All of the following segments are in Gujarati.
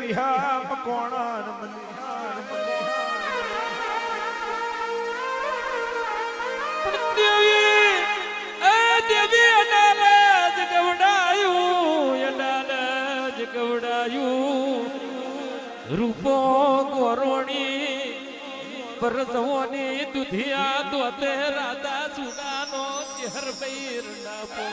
વિહામ કોણાન મલિહાન દેવી, એ દેવી અડાલ જ ગવડાયું અડાલ જ ગવડાયું. રૂપો ગોરોણી પરસવોની દુધિયા દોતે રાધા સુદાનો, ચહેર પૈર ડાપો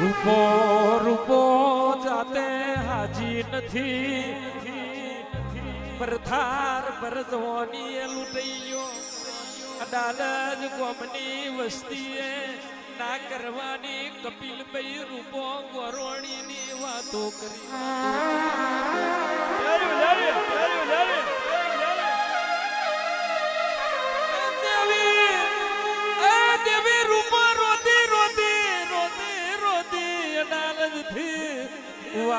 રૂપો રૂપો જાતે હાજી નથી. પરથાર પરજવાની એ લૂંટૈયો અડાલજ ગોમની વસ્તીએ ના કરવાની. કપિલભાઈ રૂપો ગોરોણીની વાતો કરી.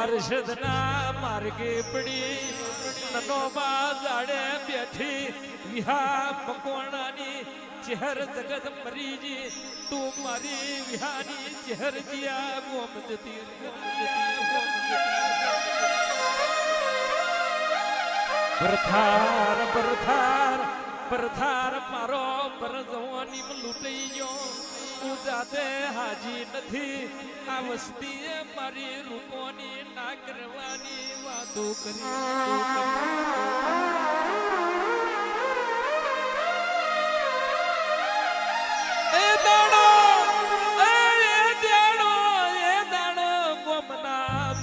વારસદના માર્ગે પડી નનો માં જાડે બેઠી વિહા મકોણાની ચહેર જગત મરીજી, તું મારી વિહાની ચહેર જિયા ગોમ જતી. પરથાર પરથાર પરથાર મારો પરજવાની લૂંટાઈ ગયો હું જાતે હાજી નથી. આ વસ્તીએ મારી રૂપોની ના કરવાની વાતો કરી.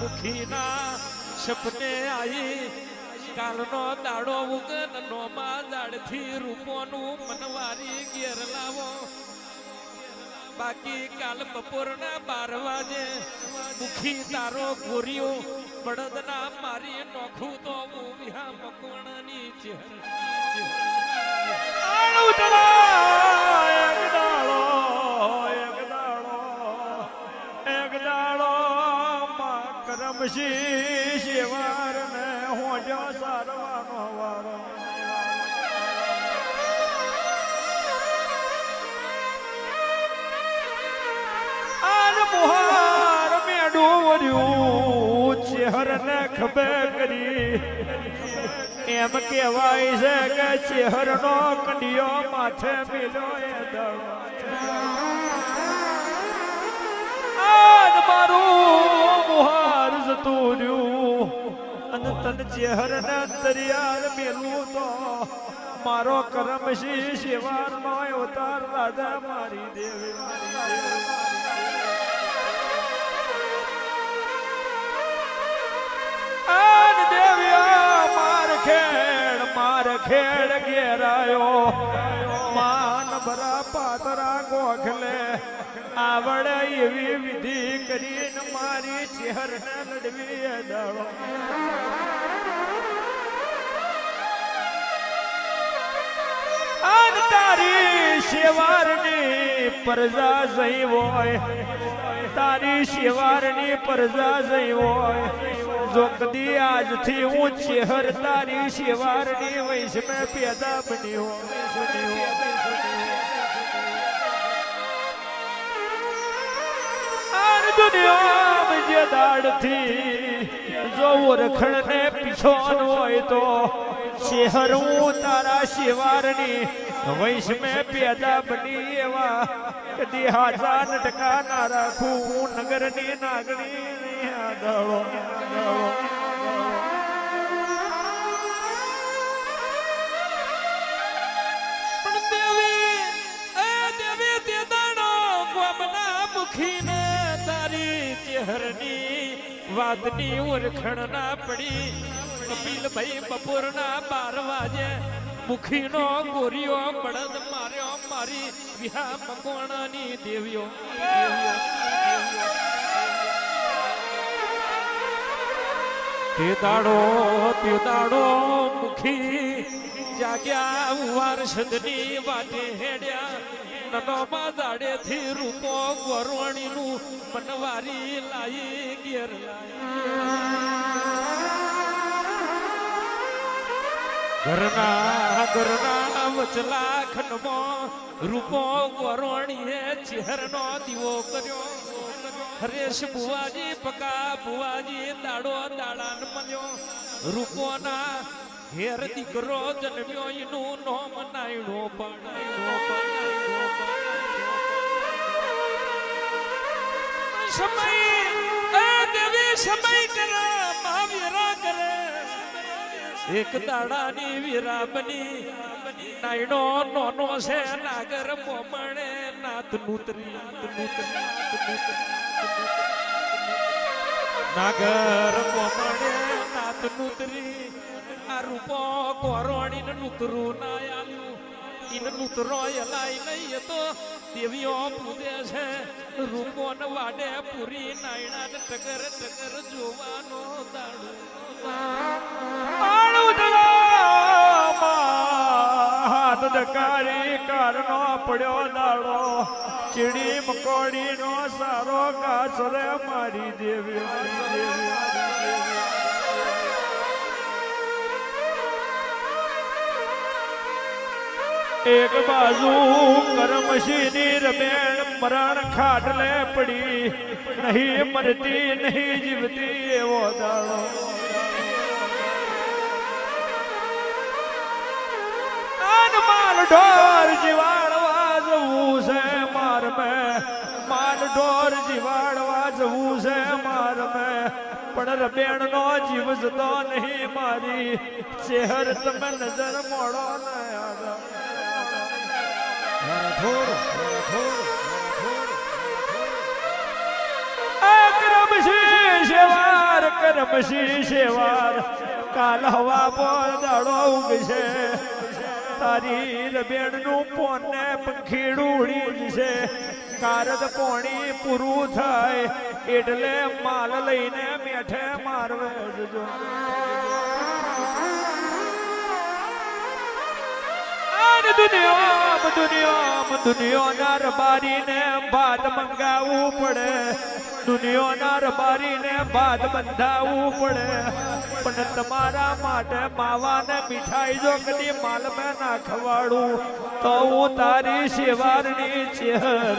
મુખીના સપને આવી કાલનો દાડો ઉગન નો માં દાડથી રૂપોનું મનવારી ઘેર લાવો. બાકી કાલ બપોરના બાર વાગે મુખી તારો ગોરીઓ બળદના મારી નોખું તો હું વિહા મકોણની છે કરમશી શિવાર ને હોજો સારવાનો મેડું ચેહરને ખભે કરી. એમ કહેવાય છે કે ચેહરનો કંડિયો માથે મિલો એ દળ મારું મુહાર જતું રહ્યું. અને તન ચહેરને દરિયાર મેલું તો મારો કરમ શી શિવાર નો અવતાર રાધા મારી દેવી. ખેડ ઘેરાયો. માન ભરા પાતરા ગોખલે. આવડે એવી વિધિ કરીને મારી ચહેરને લડવી દાડો. આન તારી સેવારની પરજા જઈ હોય. તારી સેવારની પરજા જઈ હોય. જો કદી આજથી હું ચેહર તારી શેવારની વૈશ મેં પેદા બની હોય. દુનિયા જે દાડથી જો ઓરખણ ને પીછો હોય તો શેહર, તારા શિવારની વૈશ મેં પેદા બની એવા કદી હાજા નટકા ના રાખું હું નગરની નાગણી. દળો તારી ચહેરની વાતની ઓળખણ ના પડી. કપિલભાઈ બપોરના બાર વાગે મુખીનો ગોરીઓ બળદ માર્યો, મારી વિહા મકોણાની દેવીઓ. તે દાડો તે દાડો મુખી જાગ્યા વારસદની વાટે હેડ્યા નનો બાજાડે થી રૂપો ગોરવણીનું મનવારી લાઈ ગેર લાઈ ઘરના ઘરના વચલા ખંડમાં રૂપો ગોરોણીએ ચહેરનો દીવો કર્યો. હરેશ બુવાજી પકા બુવાજી દાડો દાડાન મળ્યો. રૂપોના ઘેર દીકરો જન્મ્યો, એનું નોમ નાયણો પણાયણો. સમય સમય કરે એક દાડાની વીરા બની નાયડો નોનો છે, નાગર પોમણે નાથ નૂતરી નાગર પોમણે નાથ નૂતરી આ રૂપો કોરોણી નૂતરું ના આલ્યું. ઇન નૂતરો એલાય નહીં તો દેવીઓ પૂજે છે. રૂપો વાડે પૂરી નાયણા ટકર ટગર જોવાનો દાડો. દકારી કારનો પડ્યો દાડો, ચીડી મકોડી નો સારો કાચરે મારી દેવી. એક બાજુ કરમશીની રમેણ મરણ ખાટલે પડી, નહીં મરતી, નહીં જીવતી એવો દાડો ઢોર જીવાડવા જવું છે માર મે. માન ઢોર જીવાડવા જવું છે માર મે. પણ રબેણ નો જીવ જતો નહીં મારી. ચહેર તમે નજર મોડો શેવાર, કરમશી શેવાર. કાલ હવા પર દાડો ઉગશે. તારી રબેડનું પોને પંખીડુડી છે. કારદ પોણી પૂરું થાય, એટલે માલ લઈને મેઠે મારવે જજો. આન દુનિયામ દુનિયામ દુનિયાના રબારીને ભાત મંગાવવું પડે. દુનિયાના રબારીને ભાત બંધાવવું પડે. પણ તમારા માટે માવાને મીઠાઈ જો કદી માલ ના ખવાડું તો હું તારી શેવારની ચેહર.